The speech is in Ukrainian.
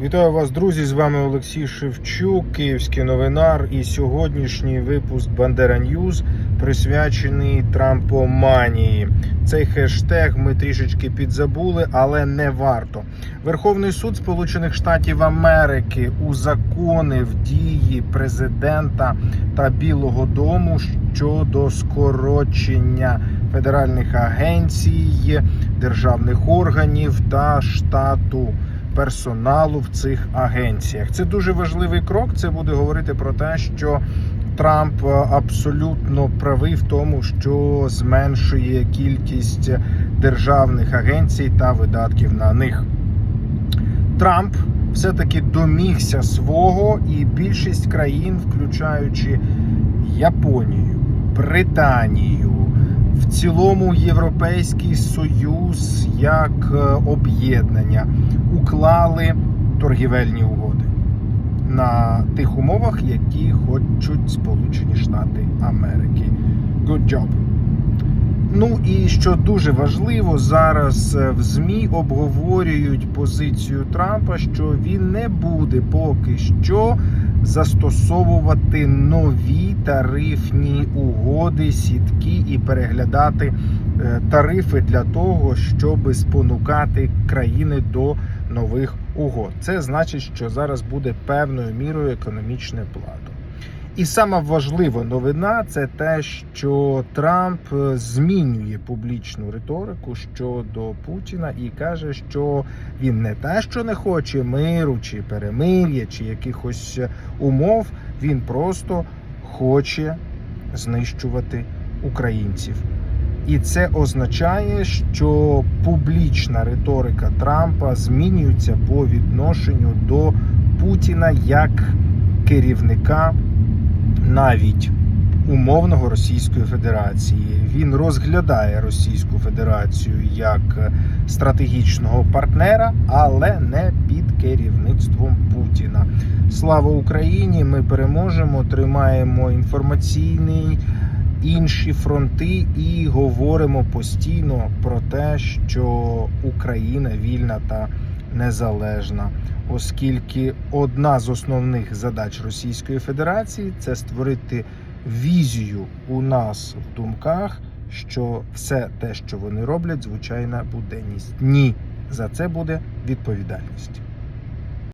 Вітаю вас, друзі! З вами Олексій Шевчук, Київський новинар. І сьогоднішній випуск Бандера Ньюз присвячений Трампоманії. Цей хештег ми трішечки підзабули, але не варто. Верховний суд Сполучених Штатів Америки узаконив дії президента та Білого Дому щодо скорочення федеральних агенцій, державних органів та штату персоналу в цих агенціях. Це дуже важливий крок. Це буде говорити про те, що Трамп е, абсолютно правий в тому, що зменшує кількість державних агенцій та видатків на них. Трамп все-таки домігся свого, і більшість країн, включаючи Японію, Британію, в цілому Європейський Союз як е, об'єднання уклали торгівельні угоди на тих умовах, які хочуть Сполучені Штати Америки. Good job. Ну і що дуже важливо, зараз е, в ЗМІ обговорюють позицію Трампа, що він не буде поки що застосовувати нові тарифні угоди, сітки і переглядати е, тарифи для того, щоб спонукати країни до нових угод. Це значить, що зараз буде певною мірою економічне плато. І сама важлива новина це те, що Трамп е, змінює публічну риторику щодо Путіна і каже, що він не те, що не хоче миру чи перемир'я, чи якихось умов, він просто хоче знищувати українців. І це означає, що публічна риторика Трампа змінюється по відношенню до Путіна як керівника навіть умовного Російської Федерації. Він розглядає Російську Федерацію як стратегічного партнера, але не під керівництвом Путіна. Слава Україні! Ми переможемо, тримаємо інформаційний. Інші фронти і говоримо постійно про те, що Україна вільна та незалежна, оскільки одна з основних задач Російської Федерації це створити візію у нас в думках, що все те, що вони роблять, звичайна буденність. Ні, за це буде відповідальність.